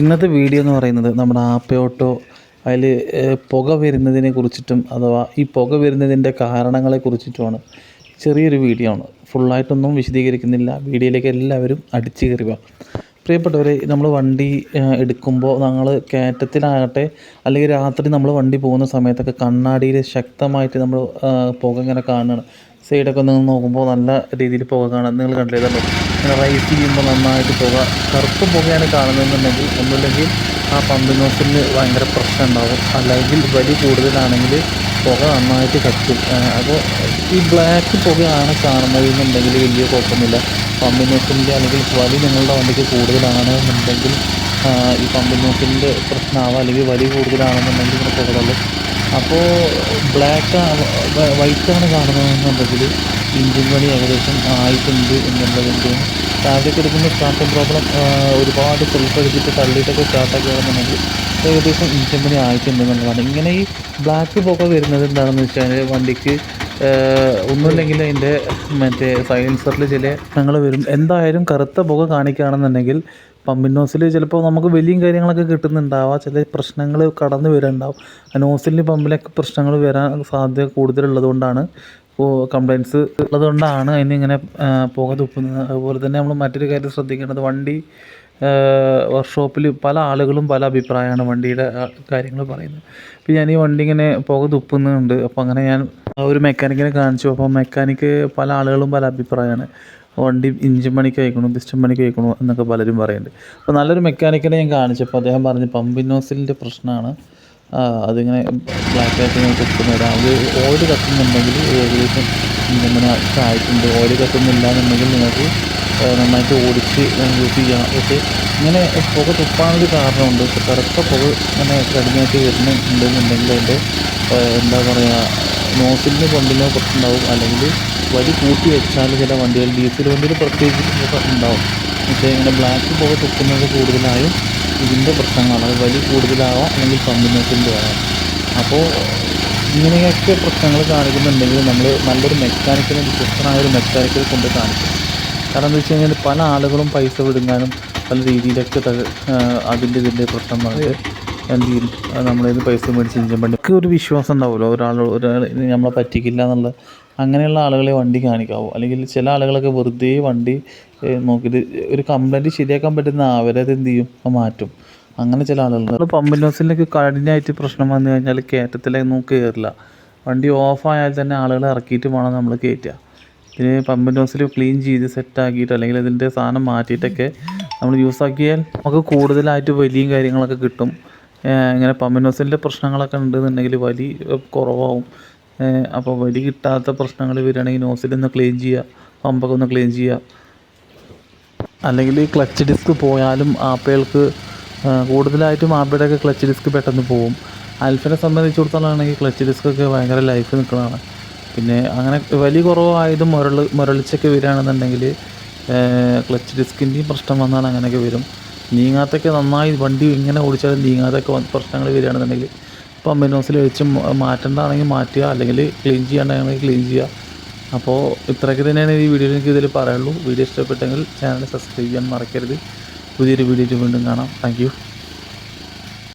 ഇന്നത്തെ വീഡിയോ എന്ന് പറയുന്നത് നമ്മുടെ ആപ്പയോട്ടോ അതിൽ പുക വരുന്നതിനെ കുറിച്ചിട്ടും അഥവാ ഈ പുക വരുന്നതിന്റെ കാരണങ്ങളെ കുറിച്ചിട്ടുമാണ് ചെറിയൊരു വീഡിയോ ആണ്. ഫുള്ളായിട്ടൊന്നും വിശദീകരിക്കുന്നില്ല. വീഡിയോയിലേക്ക് എല്ലാവരും അടിച്ചു കയറുക. പ്രിയപ്പെട്ടവരെ നമ്മൾ വണ്ടി എടുക്കുമ്പോൾ ഞങ്ങൾ കയറ്റത്തിലാകട്ടെ അല്ലെങ്കിൽ രാത്രി നമ്മൾ വണ്ടി പോകുന്ന സമയത്തൊക്കെ കണ്ണാടിയിൽ ശക്തമായിട്ട് നമ്മൾ പുക ഇങ്ങനെ കാണുകയാണ് സൈഡൊക്കെ നിങ്ങൾ നോക്കുമ്പോൾ നല്ല രീതിയിൽ പുക കാണാൻ നിങ്ങൾ കണ്ടില്ലേ? ഇങ്ങനെ റൈസ് ചെയ്യുമ്പോൾ നന്നായിട്ട് പുക കറുപ്പ് പുകയാണ് കാണുന്നതെന്നുണ്ടെങ്കിൽ ഒന്നുമില്ലെങ്കിൽ ആ പമ്പ് നോസിന് ഭയങ്കര പ്രശ്നം ഉണ്ടാവും. അല്ലെങ്കിൽ വലി കൂടുതലാണെങ്കിൽ പുക നന്നായിട്ട് കത്തും. അപ്പോൾ ഈ ബ്ലാക്ക് പുകയാണ് കാണുന്നതെന്നുണ്ടെങ്കിൽ വലിയ കുഴപ്പമൊന്നുമില്ല. പമ്പ് നോസിന്റെ അല്ലെങ്കിൽ വലി നിങ്ങളുടെ വണ്ടിക്ക് കൂടുതലാണ് എന്നുണ്ടെങ്കിൽ ആ, ഈ പമ്പ് നോസിന്റെ പ്രശ്നമാവാം അല്ലെങ്കിൽ വലി കൂടുതലാണെന്നുണ്ടെങ്കിൽ ഇങ്ങനെ പുകകളുള്ളൂ അപ്പോൾ ബ്ലാക്ക് വൈറ്റാണ് കാണുന്നതെന്നുണ്ടെങ്കിൽ ഇഞ്ചിൻ പണി ഏകദേശം ആയിട്ടുണ്ട് എന്നുള്ളതിന്റെ ഫാബ്രിക് എടുക്കുന്ന സ്റ്റാർട്ടിങ് പ്രോബ്ലം ഒരുപാട് സെൽഫ് എടുത്തിട്ട് തള്ളിയിട്ടൊക്കെ സ്റ്റാർട്ടാക്കുകയാണെന്നുണ്ടെങ്കിൽ ഏകദേശം ഇഞ്ചിൻ പണി ആയിട്ടുണ്ട് എന്നുള്ളതാണ്. ഇങ്ങനെ ഈ ബ്ലാക്ക് പുക വരുന്നത് എന്താണെന്ന് വെച്ചാൽ വണ്ടിക്ക് ഒന്നുമില്ലെങ്കിൽ അതിന്റെ മറ്റേ സൈലൻസറിൽ ചില ഞങ്ങൾ വരും. എന്തായാലും കറുത്ത പുക കാണിക്കുകയാണെന്നുണ്ടെങ്കിൽ പമ്പിൻ നോസിൽ ചിലപ്പോൾ നമുക്ക് വലിയ കാര്യങ്ങളൊക്കെ കിട്ടുന്നുണ്ടാവാം. ചില പ്രശ്നങ്ങൾ കടന്നു വരാനുണ്ടാവും നോസിലിന് പമ്പിലൊക്കെ പ്രശ്നങ്ങൾ വരാൻ സാധ്യത കൂടുതലുള്ളതുകൊണ്ടാണ്. ഇപ്പോൾ കംപ്ലയിൻസ് ഉള്ളതുകൊണ്ടാണ് അതിനിങ്ങനെ ഇങ്ങനെ പുക തുപ്പുന്നത്. അതുപോലെ തന്നെ നമ്മൾ മറ്റൊരു കാര്യം ശ്രദ്ധിക്കേണ്ടത് വണ്ടി വർക്ക്ഷോപ്പിൽ പല ആളുകളും പല അഭിപ്രായമാണ് വണ്ടിയുടെ കാര്യങ്ങൾ പറയുന്നത്. ഇപ്പോൾ ഞാൻ ഈ വണ്ടി ഇങ്ങനെ പുക തുപ്പുന്നുണ്ട്. അപ്പോൾ അങ്ങനെ ഞാൻ ഒരു മെക്കാനിക്കിനെ കാണിച്ചു. അപ്പോൾ മെക്കാനിക്ക് പല ആളുകളും പല അഭിപ്രായമാണ്. വണ്ടി ഇഞ്ചിൻ പണിക്ക് അയക്കണു പിസ്റ്റൻ പണിക്ക് അയക്കണു എന്നൊക്കെ പലരും പറയുന്നുണ്ട്. അപ്പോൾ നല്ലൊരു മെക്കാനിക്കിനെ ഞാൻ കാണിച്ചപ്പോൾ അദ്ദേഹം പറഞ്ഞു പമ്പിൻ നോസിലിന്റെ പ്രശ്നമാണ് അതിങ്ങനെ ബ്ലാക്ക് ആയിട്ട് തുപ്പുന്നത് അത് ഓയിൽ കത്തുന്നുണ്ടെങ്കിൽ ഏകദേശം ഇഞ്ചിൻ പണി ആയിട്ടുണ്ട്. ഓയിൽ കത്തുന്നില്ല എന്നുണ്ടെങ്കിൽ നിങ്ങൾക്ക് നന്നായിട്ട് ഓടിച്ച് യൂസ് ചെയ്യണം പക്ഷേ ഇങ്ങനെ പുക തുപ്പാനൊരു കാരണമുണ്ട്. കറുത്ത പുക ഇങ്ങനെ കടിഞ്ഞായിട്ട് വരുന്നുണ്ടെന്നുണ്ടെങ്കിൽ അതിന്റെ എന്താ പറയുക നോസിലിന് പമ്പിനോ പ്രശ്നമുണ്ടാവും അല്ലെങ്കിൽ വരി കൂട്ടി വെച്ചാൽ ചില വണ്ടികൾ ഡീസൽ വണ്ടിയിൽ പ്രത്യേകിച്ച് ഉണ്ടാവും. പക്ഷേ ഇങ്ങനെ ബ്ലാക്ക് പുക തുപ്പുന്നത് കൂടുതലായും ഇതിന്റെ പ്രശ്നങ്ങളാണ്. അത് വലി കൂടുതലാവാം അല്ലെങ്കിൽ പമ്പിനോസിന്റെ ആവാം. അപ്പോൾ ഇങ്ങനെയൊക്കെ പ്രശ്നങ്ങൾ കാണിക്കുന്നുണ്ടെങ്കിൽ നമ്മൾ നല്ലൊരു മെക്കാനിക്കിനെ വിശ്വസ്തനായ ഒരു മെക്കാനിക്കിൽ കൊണ്ട് കാണിക്കും. കാരണം എന്താ വെച്ച് കഴിഞ്ഞാൽ പല ആളുകളും പൈസ വിടുങ്ങാനും പല രീതിയിലൊക്കെ അതിന്റെ ഇതിന്റെ പ്രശ്നം വന്നിട്ട് എന്ത് ചെയ്യും? നമ്മളിത് പൈസ മേടിച്ച് ഇഞ്ചൻ വണ്ടിക്ക് ഒരു വിശ്വാസം ഉണ്ടാവുമല്ലോ ഒരാൾ ഒരാൾ നമ്മളെ പറ്റിക്കില്ല എന്നുള്ള അങ്ങനെയുള്ള ആളുകളെ വണ്ടി കാണിക്കാവൂ. അല്ലെങ്കിൽ ചില ആളുകളൊക്കെ വെറുതെ വണ്ടി നോക്കിയിട്ട് ഒരു കംപ്ലൈന്റ് ശരിയാക്കാൻ പറ്റുന്ന അവരത് എന്ത് ചെയ്യും? അത് മാറ്റും. അങ്ങനെ ചില ആളുകൾ ആളുകളുണ്ട് പമ്പിൻ ഹൗസിലേക്ക് കഠിനമായിട്ട് പ്രശ്നം വന്നു കഴിഞ്ഞാൽ കയറ്റത്തിലൊന്നും കയറില്ല വണ്ടി ഓഫായാൽ തന്നെ ആളുകളെ ഇറക്കിയിട്ട് വേണം നമ്മൾ കയറ്റുക ഇതിന് പമ്പിൻ ഹൗസിൽ ക്ലീൻ ചെയ്ത് സെറ്റാക്കിയിട്ട് അല്ലെങ്കിൽ ഇതിന്റെ സാധനം മാറ്റിയിട്ടൊക്കെ നമ്മൾ യൂസ് ആക്കിയാൽ നമുക്ക് കൂടുതലായിട്ട് വലിയ കാര്യങ്ങളൊക്കെ കിട്ടും. ഇങ്ങനെ പമ്പിനോസിന്റെ പ്രശ്നങ്ങളൊക്കെ ഉണ്ടെന്നുണ്ടെങ്കിൽ വലി കുറവാകും അപ്പോൾ വലി കിട്ടാത്ത പ്രശ്നങ്ങൾ വരികയാണെങ്കിൽ നോസിലൊന്ന് ക്ലീൻ ചെയ്യുക പമ്പൊക്കെ ഒന്ന് ക്ലീൻ ചെയ്യുക. അല്ലെങ്കിൽ ക്ലച്ച് ഡിസ്ക് പോയാലും ആപ്പകൾക്ക് കൂടുതലായിട്ടും ആപ്പയുടെയൊക്കെ ക്ലച്ച് ഡിസ്ക് പെട്ടെന്ന് പോകും അൽഫിനെ സംബന്ധിച്ചിടത്തോളാണെങ്കിൽ ക്ലച്ച് ഡിസ്ക് ഒക്കെ ഭയങ്കര ലൈഫ് നിൽക്കുന്നതാണ്. പിന്നെ അങ്ങനെ വലിയ കുറവായതും മുരൾ മുരളിച്ചൊക്കെ വരികയാണെന്നുണ്ടെങ്കിൽ ക്ലച്ച് ഡിസ്കിന്റെയും പ്രശ്നം വന്നാൽ അങ്ങനെയൊക്കെ വരും. നീങ്ങാത്തൊക്കെ നന്നായി വണ്ടി ഇങ്ങനെ ഓടിച്ചാലും നീങ്ങാത്തൊക്കെ പ്രശ്നങ്ങൾ വരികയാണെന്നുണ്ടെങ്കിൽ ഇപ്പം ഹൗസിൽ വെച്ച് മാറ്റേണ്ടതാണെങ്കിൽ മാറ്റുക അല്ലെങ്കിൽ ക്ലീൻ ചെയ്യേണ്ടതാണെങ്കിൽ ക്ലീൻ ചെയ്യുക. അപ്പോൾ ഇത്രയൊക്കെ തന്നെയാണ് ഈ വീഡിയോയിൽ എനിക്ക് ഇതിൽ പറയുള്ളൂ വീഡിയോ ഇഷ്ടപ്പെട്ടെങ്കിൽ ചാനൽ സബ്സ്ക്രൈബ് ചെയ്യാൻ മറക്കരുത്. പുതിയൊരു വീഡിയോ വീണ്ടും കാണാം. താങ്ക്